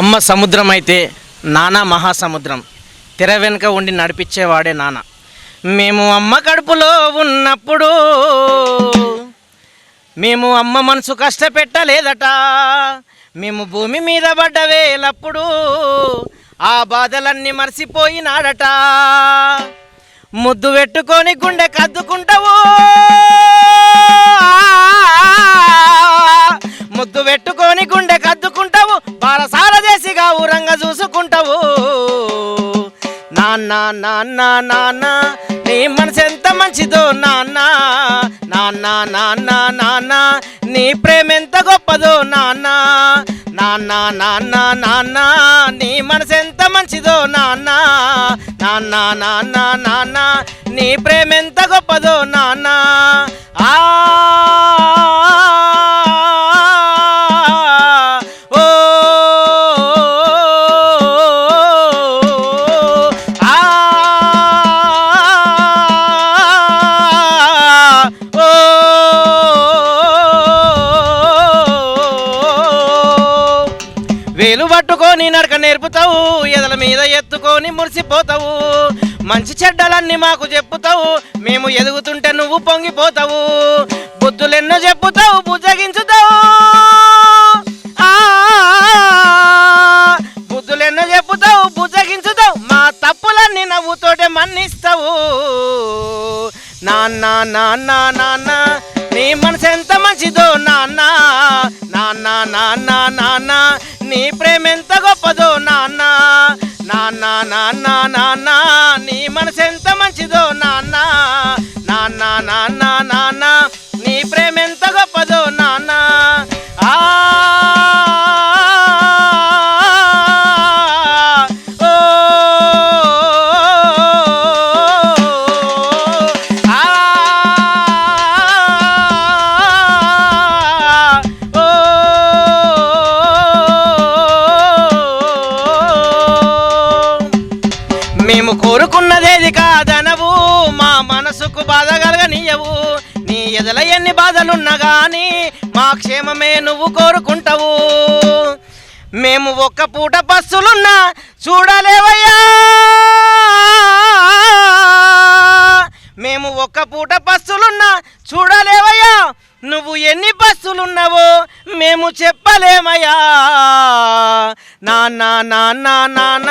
అమ్మ సముద్రం అయితే నాన్న మహాసముద్రం. తెర వెనుక ఉండి నడిపించేవాడే నాన్న. మేము అమ్మ కడుపులో ఉన్నప్పుడు మేము అమ్మ మనసు కష్టపెట్టలేదట. మేము భూమి మీద పడ్డ వేలప్పుడు ఆ బాధలన్నీ మర్చిపోయినాడట ముద్దు పెట్టుకొని గుండె కద్దుకుంటావు గౌరంగా చూసుకుంటావు నాన్న నాన్న నాన్న నీ మనసు ఎంత మంచిదో నాన్న నాన్న నాన్న నాన్న నీ ప్రేమ ఎంత గొప్పదో నాన్న నాన్న నాన్న నాన్న నీ మనసు ఎంత మంచిదో నాన్న నాన్న నాన్న నాన్న నీ ప్రేమ ఎంత గొప్పదో నాన్న వేలు పట్టుకొని నడక నేర్పుతావు ఎదల మీద ఎత్తుకొని మురిసిపోతావు. మంచి చెడ్డలన్నీ మాకు చెప్పుతావు మేము ఎదుగుతుంటే నువ్వు పొంగిపోతావు. బుద్ధులెన్నో చెప్పుతావు బుజ్జగించుతావు. ఆ, బుద్ధులెన్నో చెప్పుతావు బుజ్జగించుతావు మా తప్పులన్నీ నవ్వుతోటే మన్నిస్తావు. నాన్న నాన్న నాన్న నీ మనసు ఎంత మంచిదో నాన్న నా నాన్న నీ మనసు ఎంత మంచిదో నాన్న. నాన్న నాన్న నాన్న మేము కోరుకున్నదేది కాదనవు. మా మనసుకు బాధ కలగనీయవు. నీ ఎదల ఎన్ని బాధలున్నా గాని మా క్షేమమే నువ్వు కోరుకుంటావు. మేము ఒక్క పూట బస్సులున్నా చూడలేవయ్యా. మేము ఒక్క పూట బస్సులున్నా చూడలేవయ్యా. నువ్వు ఎన్ని బస్సులున్నావో మేము చెప్పలేమయ్యా. నాన్న నాన్న నాన్న